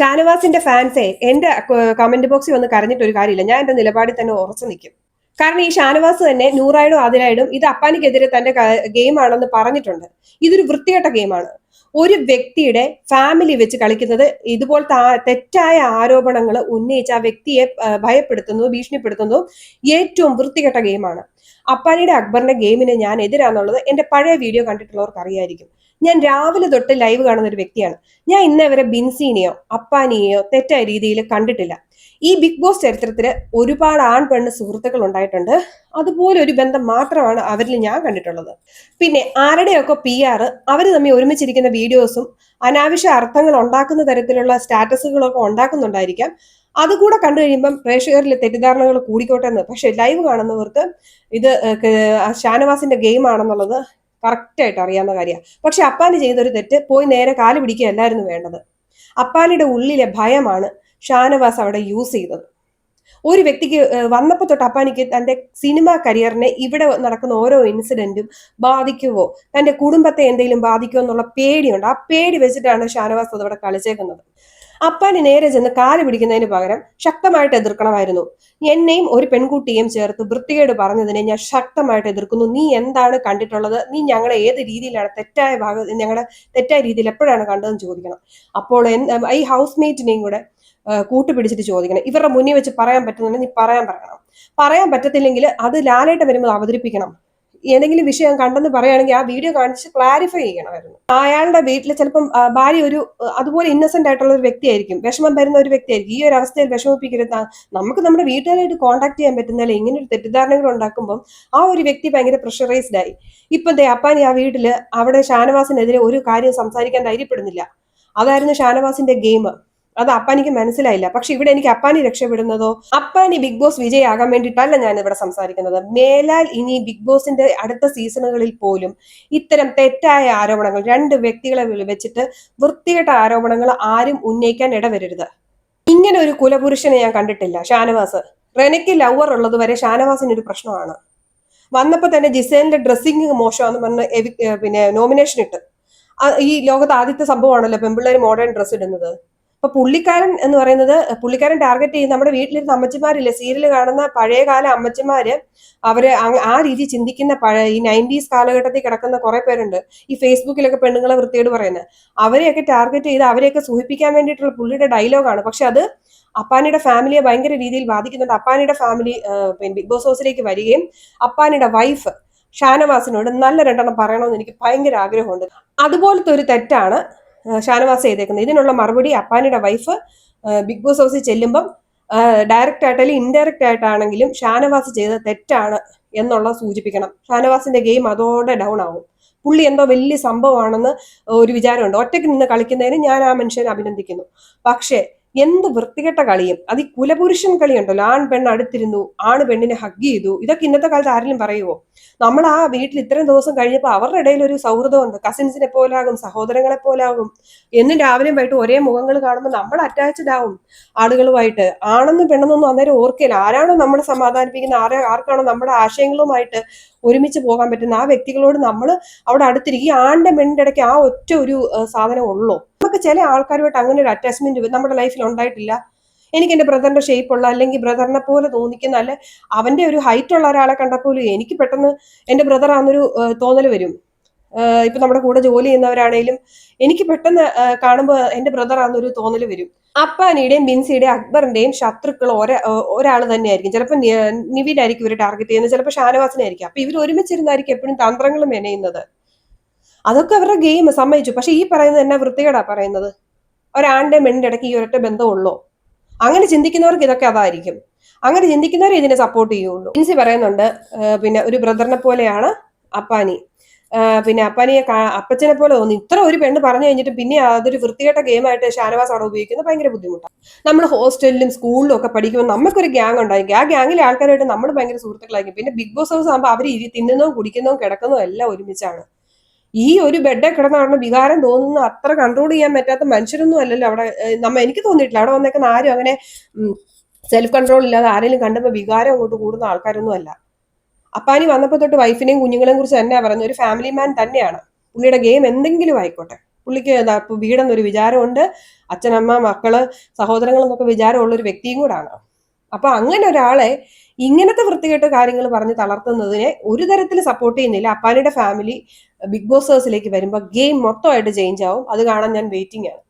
ഷാനവാസിന്റെ ഫാൻസേ എന്റെ കമന്റ് ബോക്സിൽ വന്ന് കരഞ്ഞിട്ട് ഒരു കാര്യമില്ല. ഞാൻ എന്റെ നിലപാടിൽ തന്നെ ഉറച്ചു നിൽക്കും. കാരണം ഈ ഷാനവാസ് തന്നെ നൂറായിടും ആദിലായിടും ഇത് അപ്പാനിക്കെതിരെ തന്റെ ഗെയിം ആണെന്ന് പറഞ്ഞിട്ടുണ്ട്. ഇതൊരു വൃത്തികെട്ട ഗെയിമാണ് ഒരു വ്യക്തിയുടെ ഫാമിലി വെച്ച് കളിക്കുന്നത് ഇതുപോലത്തെ തെറ്റായ ആരോപണങ്ങൾ ഉന്നയിച്ച് ആ വ്യക്തിയെ ഭയപ്പെടുത്തുന്നു ഭീഷണിപ്പെടുത്തുന്നു ഏറ്റവും വൃത്തികെട്ട ഗെയിമാണ് അപ്പാനിയുടെ അക്ബറിന്റെ ഗെയിമിന് ഞാൻ എതിരാന്നുള്ളത് എന്റെ പഴയ വീഡിയോ കണ്ടിട്ടുള്ളവർക്ക് അറിയായിരിക്കും. ഞാൻ രാവിലെ തൊട്ട് ലൈവ് കാണുന്ന ഒരു വ്യക്തിയാണ്. ഞാൻ ഇന്നേ വരെ ബിൻസീനെയോ അപ്പാനിയെയോ തെറ്റായ രീതിയിൽ കണ്ടിട്ടില്ല. ഈ ബിഗ് ബോസ് ചരിത്രത്തിൽ ഒരുപാട് ആൺ പെണ്ണ് സുഹൃത്തുക്കൾ ഉണ്ടായിട്ടുണ്ട്. അതുപോലെ ഒരു ബന്ധം മാത്രമാണ് അവരിൽ ഞാൻ കണ്ടിട്ടുള്ളത്. പിന്നെ ആരുടെയൊക്കെ പി ആർ അവർ തമ്മിൽ ഒരുമിച്ചിരിക്കുന്ന വീഡിയോസും അനാവശ്യ അർത്ഥങ്ങൾ ഉണ്ടാക്കുന്ന തരത്തിലുള്ള സ്റ്റാറ്റസുകളൊക്കെ ഉണ്ടാക്കുന്നുണ്ടായിരിക്കാം. അതുകൂടെ കണ്ടു കഴിയുമ്പം പ്രേക്ഷകരിലെ തെറ്റിദ്ധാരണകൾ കൂടിക്കോട്ടെ എന്ന്. പക്ഷെ ലൈവ് കാണുന്നവർക്ക് ഇത് ഷാനവാസിന്റെ ഗെയിം ആണെന്നുള്ളത് കറക്റ്റ് ആയിട്ട് അറിയാവുന്ന കാര്യമാണ്. പക്ഷെ അപ്പാന് ചെയ്തൊരു തെറ്റ് പോയി നേരെ കാൽ പിടിക്കുകയല്ലായിരുന്നു വേണ്ടത്. അപ്പാനിയുടെ ഉള്ളിലെ ഭയമാണ് ഷാനവാസ് അവിടെ യൂസ് ചെയ്തത്. ഒരു വ്യക്തിക്ക് വന്നപ്പോൾ വന്നപ്പോ തൊട്ട് അപ്പാനിക്ക് തന്റെ സിനിമ കരിയറിനെ ഇവിടെ നടക്കുന്ന ഓരോ ഇൻസിഡന്റും ബാധിക്കുവോ? തന്റെ കുടുംബത്തെ എന്തെങ്കിലും ബാധിക്കുമോ എന്നുള്ള പേടിയുണ്ട്. ആ പേടി വെച്ചിട്ടാണ് ഷാനവാസ് അതവിടെ കളിച്ചേക്കുന്നത്. അപ്പാന് നേരെ ചെന്ന് കാൽ പിടിക്കുന്നതിന് പകരം ശക്തമായിട്ട് എതിർക്കണമായിരുന്നു. എന്നെയും ഒരു പെൺകുട്ടിയെയും ചേർത്ത് വൃത്തികേട് പറഞ്ഞതിനെ ഞാൻ ശക്തമായിട്ട് എതിർക്കുന്നു. നീ എന്താണ് കണ്ടിട്ടുള്ളത്? നീ ഞങ്ങളെ ഏത് രീതിയിലാണ് തെറ്റായ ഭാഗം ഞങ്ങളെ തെറ്റായ രീതിയിൽ എപ്പോഴാണ് കണ്ടതെന്ന് ചോദിക്കണം. അപ്പോൾ ഈ ഹൗസ് മേറ്റിനെയും കൂടെ കൂട്ടുപിടിച്ചിട്ട് ചോദിക്കണം. ഇവരുടെ മുന്നിൽ വെച്ച് പറയാൻ പറ്റുന്നുണ്ടെങ്കിൽ നീ പറയാൻ പറയണം. പറയാൻ പറ്റത്തില്ലെങ്കിൽ അത് ലാലേട്ട വരുമ്പോൾ അവതരിപ്പിക്കണം. ഏതെങ്കിലും വിഷയം കണ്ടെന്ന് പറയുകയാണെങ്കിൽ ആ വീഡിയോ കാണിച്ച് ക്ലാരിഫൈ ചെയ്യണമായിരുന്നു. അയാളുടെ വീട്ടിൽ ചിലപ്പം ഭാര്യ ഒരു അതുപോലെ ഇന്നസെന്റ് ആയിട്ടുള്ള ഒരു വ്യക്തിയായിരിക്കും. വിഷമം വരുന്ന ഒരു വ്യക്തിയായിരിക്കും. ഈ ഒരു അവസ്ഥയിൽ വിഷമിപ്പിക്കരുത്. നമുക്ക് നമ്മുടെ വീട്ടുകാരായിട്ട് കോൺടാക്ട് ചെയ്യാൻ പറ്റുന്നില്ല ഇങ്ങനെ ഒരു തെറ്റിദ്ധാരണകൾ ഉണ്ടാക്കുമ്പോൾ ആ ഒരു വ്യക്തി ഭയങ്കര പ്രഷറൈസ്ഡ് ആയി. ഇപ്പം ദേ അപ്പാനി ആ വീട്ടിൽ അവിടെ ഷാനവാസിനെതിരെ ഒരു കാര്യം സംസാരിക്കാൻ ധൈര്യപ്പെടുന്നില്ല. അതായിരുന്നു ഷാനവാസിന്റെ ഗെയിം അത് അപ്പാനിക്ക് മനസ്സിലായില്ല. പക്ഷെ ഇവിടെ എനിക്ക് അപ്പാനി രക്ഷപ്പെടുന്നതോ അപ്പാനി ബിഗ് ബോസ് വിജയാകാൻ വേണ്ടിയിട്ടല്ല ഞാൻ ഇവിടെ സംസാരിക്കുന്നത്. മേലാൽ ഇനി ബിഗ് ബോസിന്റെ അടുത്ത സീസണുകളിൽ പോലും ഇത്തരം തെറ്റായ ആരോപണങ്ങൾ രണ്ട് വ്യക്തികളെ വെച്ചിട്ട് വൃത്തികെട്ട ആരോപണങ്ങൾ ആരും ഉന്നയിക്കാൻ ഇടവരരുത്. ഇങ്ങനെ ഒരു കുലപുരുഷനെ ഞാൻ കണ്ടിട്ടില്ല. ഷാനവാസ് റെനയ്ക്ക് ലവർ ഉള്ളത് വരെ ഷാനവാസിന് ഒരു പ്രശ്നമാണ്. വന്നപ്പോൾ തന്നെ ജിസേലിന്റെ ഡ്രസ്സിങ് മോശമാണെന്ന് പറഞ്ഞ് പിന്നെ നോമിനേഷൻ ഇട്ട് ഈ ലോകത്ത് ആദ്യത്തെ സംഭവമാണല്ലോ പെൺപിള്ളേർ മോഡേൺ ഡ്രസ്സ് ഇടുന്നത്. അപ്പൊ പുള്ളിക്കാരൻ എന്ന് പറയുന്നത് പുള്ളിക്കാരൻ ടാർഗറ്റ് ചെയ്യുന്ന നമ്മുടെ വീട്ടിലിരുന്ന അമ്മച്ചിമാരില്ലേ? സീരിയൽ കാണുന്ന പഴയകാല അമ്മച്ചിമാര് അവർ ആ രീതി ചിന്തിക്കുന്ന പഴയ ഈ നയന്റീസ് കാലഘട്ടത്തിൽ കിടക്കുന്ന കുറെ പേരുണ്ട്. ഈ ഫേസ്ബുക്കിലൊക്കെ പെണ്ണുങ്ങളെ വൃത്തിയോട് പറയുന്നത്. അവരെയൊക്കെ ടാർഗറ്റ് ചെയ്ത് അവരെയൊക്കെ സൂഹിപ്പിക്കാൻ വേണ്ടിയിട്ടുള്ള പുള്ളിയുടെ ഡയലോഗാണ് പക്ഷെ അത് അപ്പാനിയുടെ ഫാമിലിയെ ഭയങ്കര രീതിയിൽ ബാധിക്കുന്നുണ്ട്. അപ്പാനിയുടെ ഫാമിലി ബിഗ് ബോസ് ഹൗസിലേക്ക് വരികയും അപ്പാനിയുടെ വൈഫ് ഷാനവാസിനോട് നല്ല രണ്ടെണ്ണം പറയണമെന്ന് എനിക്ക് ഭയങ്കര ആഗ്രഹമുണ്ട്. അതുപോലത്തെ ഒരു തെറ്റാണ് ഷാനവാസ് ചെയ്തേക്കുന്നത്. ഇതിനുള്ള മറുപടി അപ്പാനിയുടെ വൈഫ് ബിഗ് ബോസ് ഹൗസിൽ ചെല്ലുമ്പം ഡയറക്റ്റ് ആയിട്ട് അല്ലെങ്കിൽ ഇൻഡയറക്റ്റ് ആയിട്ടാണെങ്കിലും ഷാനവാസ് ചെയ്ത തെറ്റാണ് എന്നുള്ളത് സൂചിപ്പിക്കണം. ഷാനവാസിന്റെ ഗെയിം അതോടെ ഡൗൺ ആവും. പുള്ളി എന്തോ വലിയ സംഭവമാണെന്ന് ഒരു വിചാരമുണ്ട്. ഒറ്റയ്ക്ക് നിന്ന് കളിക്കുന്നതിന് ഞാൻ ആ മനുഷ്യനെ അഭിനന്ദിക്കുന്നു. പക്ഷേ എന്ത് വൃത്തികെട്ട കളിയും. അത് ഈ കുലപുരുഷൻ കളിയുണ്ടല്ലോ ആൺ പെണ്ണ് അടുത്തിരുന്നു ആണ് പെണ്ണിനെ ഹഗ് ചെയ്തു. ഇതൊക്കെ ഇന്നത്തെ കാലത്ത് ആരെങ്കിലും പറയുമോ നമ്മൾ ആ വീട്ടിൽ ഇത്രയും ദിവസം കഴിഞ്ഞപ്പോൾ അവരുടെ ഇടയിൽ ഒരു സൗഹൃദമുണ്ട് കസിൻസിനെ പോലാകും സഹോദരങ്ങളെ പോലാകും. എന്നും രാവിലെയും വൈകിട്ട് ഒരേ മുഖങ്ങൾ കാണുമ്പോൾ നമ്മൾ അറ്റാച്ച്ഡ് ആവും ആളുകളുമായിട്ട്. ആണെന്നും പെണ്ണെന്നൊന്നും അന്നേരം ഓർക്കില്ല ആരാണോ നമ്മളെ സമാധാനിപ്പിക്കുന്ന ആരെ ആർക്കാണോ നമ്മുടെ ആശയങ്ങളുമായിട്ട് ഒരുമിച്ച് പോകാൻ പറ്റുന്ന ആ വ്യക്തികളോട് നമ്മൾ അവിടെ അടുത്തിരിക്കും. ഈ ആണിന്റെ പെണ്ണിന്റെ ഇടയ്ക്ക് ആ ഒറ്റ ഒരു സാധനം ഉള്ളൂ. നമുക്ക് ചില ആൾക്കാരുമായിട്ട് അങ്ങനെ ഒരു അറ്റാച്ച്മെന്റ് നമ്മുടെ ലൈഫിൽ ഉണ്ടായിട്ടില്ല. എനിക്ക് എന്റെ ബ്രദറിന്റെ ഷേപ്പ് ഉള്ള അല്ലെങ്കിൽ ബ്രദറിനെ പോലെ തോന്നിക്കുന്ന അല്ലെ അവന്റെ ഒരു ഹൈറ്റ് ഉള്ള ഒരാളെ കണ്ടപ്പോൾ എനിക്ക് പെട്ടെന്ന് എന്റെ ബ്രദർ ആണെന്നൊരു തോന്നൽ വരും. ഇപ്പൊ നമ്മുടെ കൂടെ ജോലി ചെയ്യുന്നവരാണേലും എനിക്ക് പെട്ടെന്ന് കാണുമ്പോൾ എന്റെ ബ്രദർ ആണെന്നൊരു തോന്നൽ വരും. അപ്പാനിയുടെയും ബിൻസിയുടെയും അക്ബറിന്റെയും ശത്രുക്കൾ ഒരേ ഒരാൾ തന്നെയായിരിക്കും. ചിലപ്പോൾ നിവിനായിരിക്കും ഇവർ ടാർഗറ്റ് ചെയ്യുന്നത്. ചിലപ്പോൾ ഷാനവാസിനായിരിക്കും. അപ്പൊ ഇവർ ഒരുമിച്ചിരുന്നായിരിക്കും എപ്പോഴും തന്ത്രങ്ങൾ മെനയുന്നത്. അതൊക്കെ അവരുടെ ഗെയിം സമ്മതിച്ചു. പക്ഷെ ഈ പറയുന്നത് എന്നാ വൃത്തികേടാ പറയുന്നത്? ഒരാണ്ടെ മെണ്ണിന്റെ ഇടയ്ക്ക് ഈ ഒരൊറ്റ ബന്ധമുള്ളൂ? അങ്ങനെ ചിന്തിക്കുന്നവർക്ക് ഇതൊക്കെ അതായിരിക്കും. അങ്ങനെ ചിന്തിക്കുന്നവരെ ഇതിനെ സപ്പോർട്ട് ചെയ്യുള്ളൂ. ഇൻസി പറയുന്നുണ്ട് പിന്നെ ഒരു ബ്രദറിനെ പോലെയാണ് അപ്പാനി. പിന്നെ അപ്പാനിയെ അപ്പച്ചനെ പോലെ തോന്നി. ഇത്ര ഒരു പെണ്ണ് പറഞ്ഞു കഴിഞ്ഞിട്ട് പിന്നെ അതൊരു വൃത്തികെട്ട ഗെയിമായിട്ട് ഷാനവാസ് അവിടെ ഉപയോഗിക്കുന്നത് ഭയങ്കര ബുദ്ധിമുട്ടാണ്. നമ്മൾ ഹോസ്റ്റലിലും സ്കൂളിലും ഒക്കെ പഠിക്കുമ്പോൾ നമുക്കൊരു ഗ്യാങ് ഉണ്ടായിരിക്കും. ആ ഗ്യാങ്ങിലെ ആൾക്കാരായിട്ട് നമ്മൾ ഭയങ്കര സുഹൃത്തുക്കളായിരിക്കും. പിന്നെ ബിഗ് ബോസ് ഹൗസ് ആകുമ്പോൾ അവർ തിന്നുന്നതും കുടിക്കുന്നതും കിടക്കുന്നതും എല്ലാം ഒരുമിച്ചാണ്. ഈ ഒരു ബെഡ് കിടന്നാണ് വികാരം തോന്നുന്ന അത്ര കൺട്രോൾ ചെയ്യാൻ പറ്റാത്ത മനുഷ്യരൊന്നും അല്ലല്ലോ അവിടെ. നമ്മ എനിക്ക് തോന്നിയിട്ടില്ല. അവിടെ വന്നേക്കുന്ന ആരും അങ്ങനെ സെൽഫ് കൺട്രോൾ ഇല്ലാതെ ആരെങ്കിലും കണ്ടപ്പോൾ വികാരം അങ്ങോട്ട് കൂടുന്ന ആൾക്കാരൊന്നും അല്ല. അപ്പാനി വന്നപ്പോൾ തൊട്ട് വൈഫിനെയും കുഞ്ഞുങ്ങളെയും കുറിച്ച് തന്നെ പറഞ്ഞു ഒരു ഫാമിലി മാൻ തന്നെയാണ്. പുള്ളിയുടെ ഗെയിം എന്തെങ്കിലും ആയിക്കോട്ടെ. പുള്ളിക്ക് വീടെന്നൊരു വിചാരമുണ്ട്. അച്ഛനമ്മ മക്കൾ സഹോദരങ്ങൾ എന്നൊക്കെ വിചാരമുള്ള ഒരു വ്യക്തിയും കൂടാണ് അപ്പൊ അങ്ങനെ ഒരാളെ ഇങ്ങനത്തെ വൃത്തികെട്ട കാര്യങ്ങൾ പറഞ്ഞ് തളർത്തുന്നതിനെ ഒരു തരത്തിൽ സപ്പോർട്ട് ചെയ്യുന്നില്ല. അപ്പാനിയുടെ ഫാമിലി ബിഗ് ബോസേഴ്സിലേക്ക് വരുമ്പോൾ ഗെയിം മൊത്തമായിട്ട് ചേഞ്ച് ആവും. അത് കാണാൻ ഞാൻ വെയിറ്റിംഗ് ആണ്.